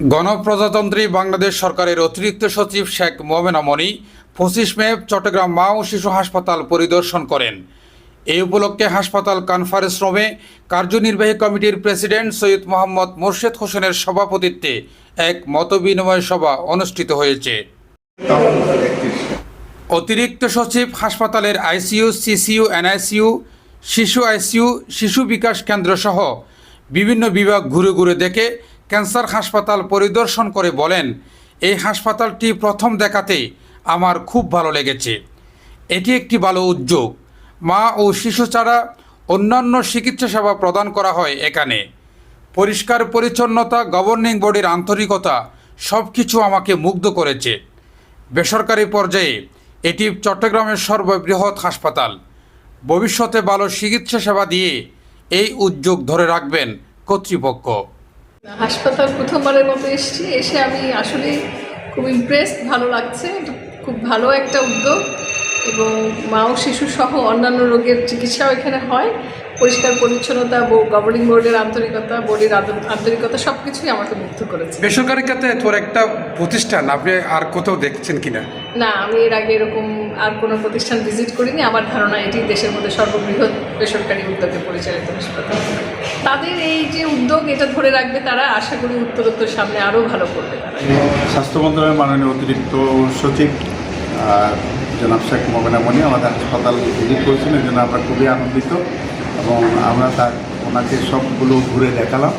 গণপ্রজাতন্ত্রী বাংলাদেশ সরকারের অতিরিক্ত সচিব শেখ মোমেনা মনি পঁচিশ মে চট্টগ্রাম মা ও শিশু হাসপাতাল পরিদর্শন করেন। এই উপলক্ষে হাসপাতাল কনফারেন্স রুমে কার্যনির্বাহী কমিটির প্রেসিডেন্ট সৈয়দ মোহাম্মদ মোর্শেদ হোসেনের সভাপতিত্বে এক মতবিনিময় সভা অনুষ্ঠিত হয়েছে। অতিরিক্ত সচিব হাসপাতালের আইসিইউ, সিসিইউ, এনআইসিইউ, শিশু আইসিইউ, শিশু বিকাশ কেন্দ্র সহ বিভিন্ন বিভাগ ঘুরে ঘুরে দেখে ক্যান্সার হাসপাতাল পরিদর্শন করে বলেন, এই হাসপাতালটি প্রথম দেখাতে আমার খুব ভালো লেগেছে। এটি একটি ভালো উদ্যোগ। মা ও শিশু ছাড়া অন্যান্য চিকিৎসা সেবা প্রদান করা হয় এখানে। পরিষ্কার পরিচ্ছন্নতা গভর্নিং বডির আন্তরিকতা সব কিছু আমাকে মুগ্ধ করেছে। বেসরকারি পর্যায়ে এটি চট্টগ্রামের সর্ববৃহৎ হাসপাতাল। ভবিষ্যতে ভালো চিকিৎসা সেবা দিয়ে এই উদ্যোগ ধরে রাখবেন কর্তৃপক্ষ। হাসপাতাল প্রথমবারের মতো এসেছি, এসে আমি আসলে খুব ইমপ্রেস ভালো লাগছে। খুব ভালো একটা উদ্যোগ। এবং মা ও শিশু সহ অন্যান্য রোগের চিকিৎসাও এখানে হয়। পরিষ্কার পরিচ্ছন্নতা গভর্নিং বোর্ডের আন্তরিকতা বোর্ডের আন্তরিকতা সব কিছুই আমাকে মুগ্ধ করেছে। বেসরকারি খাতে তোর একটা প্রতিষ্ঠান আপনি আর কোথাও দেখছেন কিনা? না আমি এর আগে এরকম আর কোনো প্রতিষ্ঠান ভিজিট করিনি। আমার ধারণা এটি দেশের মধ্যে সর্ববৃহৎ বেসরকারি উদ্যোগে পরিচালিত হাসপাতাল। তাদের এই যে উদ্যোগ এটা ধরে রাখবে তারা। আশা করি উত্তরোত্তর সামনে আরও ভালো করবে তারা। স্বাস্থ্য মন্ত্রণালয়ের মাননীয় অতিরিক্ত সচিব জনাব শেখ মোমেনা মনি আমাদের হাসপাতাল ভিজিট করেছেন, এই জন্য আমরা খুবই আনন্দিত এবং আমরা তার, ওনাকে সবগুলো ঘুরে দেখালাম।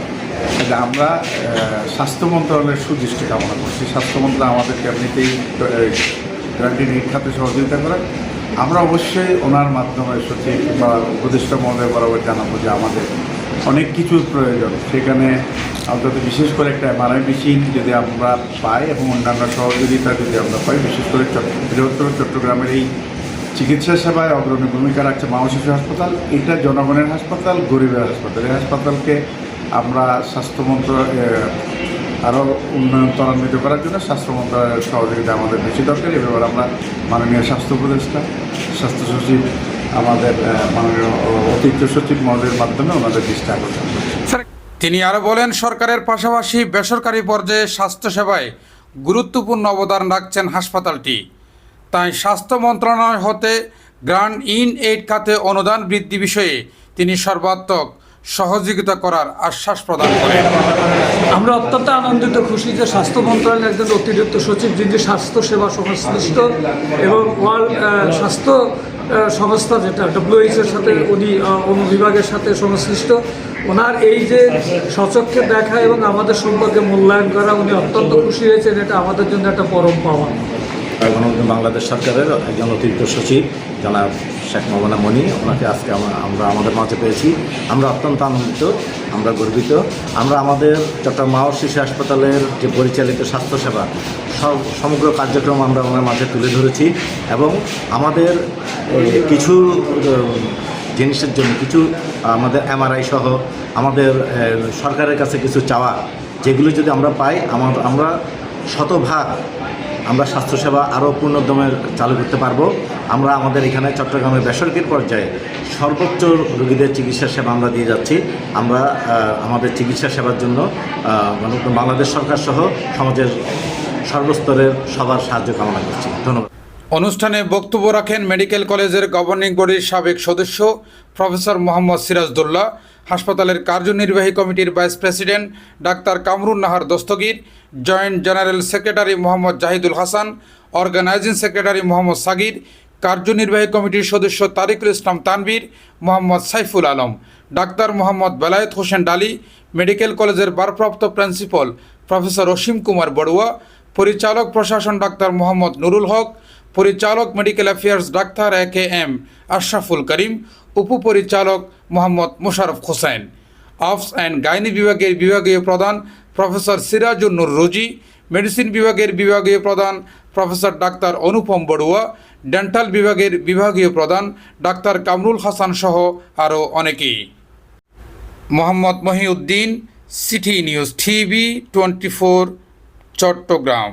যে আমরা স্বাস্থ্য মন্ত্রণালয়ের সুদৃষ্টি কামনা করছি। স্বাস্থ্য মন্ত্রণালয় আমাদেরকে এমনিতেই এইট খাতে সহযোগিতা করে আমরা অবশ্যই ওনার মাধ্যমে সচিব বা উপদেষ্টা মহোদয় বরাবর জানাব যে আমাদের অনেক কিছুর প্রয়োজন। সেখানে অন্তত বিশেষ করে একটা এমআরআই মেশিন যদি আমরা পাই এবং অন্যান্য সহযোগিতা যদি আমরা পাই, বিশেষ করে বৃহত্তর চট্টগ্রামের এই চিকিৎসা সেবায় অগ্রণী ভূমিকা রাখছে মা শিশু হাসপাতাল, এটা জনগণের হাসপাতাল, গরিবের হাসপাতাল। এই হাসপাতালকে আমরা স্বাস্থ্য মন্ত্র আরও উন্নয়ন ত্বরান্বিত করার জন্য স্বাস্থ্য মন্ত্রণালয়ের সহযোগিতা আমাদের বেশি দরকার। এ ব্যাপারে আমরা মাননীয় স্বাস্থ্য উপদেষ্টা স্বাস্থ্য সচিব আমাদের অতিরিক্ত সচিব মহোদয়ের মাধ্যমে ওনাদের দৃষ্টি আকর্ষণ তিনি আরও বলেন, সরকারের পাশাপাশি বেসরকারি পর্যায়ে স্বাস্থ্যসেবায় গুরুত্বপূর্ণ অবদান রাখছেন হাসপাতালটি। তাই স্বাস্থ্য মন্ত্রণালয় হতে গ্রান্ড ইন এইড খাতে অনুদান বৃদ্ধি বিষয়ে তিনি সর্বাত্মক সহযোগিতা করার আশ্বাস প্রদান করেন আমরা অত্যন্ত আনন্দিত খুশি যে স্বাস্থ্য মন্ত্রণালয়ের একজন অতিরিক্ত সচিব যিনি স্বাস্থ্য সেবা সংশ্লিষ্ট এবং ওয়ার্ল্ড স্বাস্থ্য সংস্থা যেটা ডব্লিউএইচ এর সাথে উনি আহ, অনুবিভাগের সাথে সংশ্লিষ্ট ওনার এই যে সচক্ষে দেখা এবং আমাদের সম্পর্কে মূল্যায়ন করা উনি অত্যন্ত খুশি হয়েছেন এটা আমাদের জন্য একটা পরম পাওয়া। বাংলাদেশ সরকারের একজন অতিরিক্ত সচিব, জনাব শেখ মোহাম্মদ মনি, ওনাকে আজকে আমরা আমাদের মাঝে পেয়েছি। আমরা অত্যন্ত আনন্দিত, আমরা গর্বিত। আমরা আমাদের চট্টগ্রাম মা ও শিশু হাসপাতালের যে পরিচালিত স্বাস্থ্যসেবা, সব সমগ্র কার্যক্রম আমরা ওনার মাঝে তুলে ধরেছি এবং আমাদের কিছু জিনিসের জন্য, কিছু, আমাদের এমআরআই সহ আমাদের সরকারের কাছে কিছু চাওয়া, যেগুলো যদি আমরা পাই আমরা শতভাগ আমরা স্বাস্থ্যসেবা আরও পূর্ণোদ্যমের চালু করতে পারব। আমরা আমাদের এখানে চট্টগ্রামের বেসরকারি পর্যায়ে সর্বোচ্চ রোগীদের চিকিৎসা সেবা আমরা দিয়ে যাচ্ছি। আমরা আমাদের চিকিৎসা সেবার জন্য আহ, বাংলাদেশ সরকার সহ সমাজের সর্বস্তরের সবার সাহায্য কামনা করছি। ধন্যবাদ। অনুষ্ঠানে বক্তব্য রাখেন মেডিকেল কলেজের গভর্নিং বডির সাবেক সদস্য প্রফেসর মোহাম্মদ সিরাজদুল্লাহ হাসপাতালের কার্যনির্বাহী কমিটির vice president doctor Kamrun Nahar Dastagir, joint general secretary Mohammad Jahidul Hasan, organizing secretary Mohammad Sagir, কার্যনির্বাহী কমিটির সদস্য তারিকুল ইসলাম তানবীর মোহাম্মদ সাইফুল আলম, ডাক্তার মোহাম্মদ বেলায়েত হোসেন ডালি, মেডিকেল কলেজের ভারপ্রাপ্ত প্রিন্সিপাল প্রফেসর অসীম কুমার বড়ুয়া, পরিচালক প্রশাসন ডাক্তার মোহাম্মদ নুরুল হক পরিচালক medical affairs doctor A K M Ashraful Karim, উপপরিচালক Mohammad Mosharraf Hossain. Obs and gynae বিভাগের বিভাগীয় প্রধান প্রফেসর সিরাজুল নূর রুজি, মেডিসিন বিভাগের বিভাগীয় প্রধান professor doctor Anupam Barua, dental বিভাগের বিভাগীয় প্রধান ডাক্তার কামরুল হাসান সহ আরও অনেকেই। Mohammad Mohiuddin, city news TV, twenty four, Chattogram.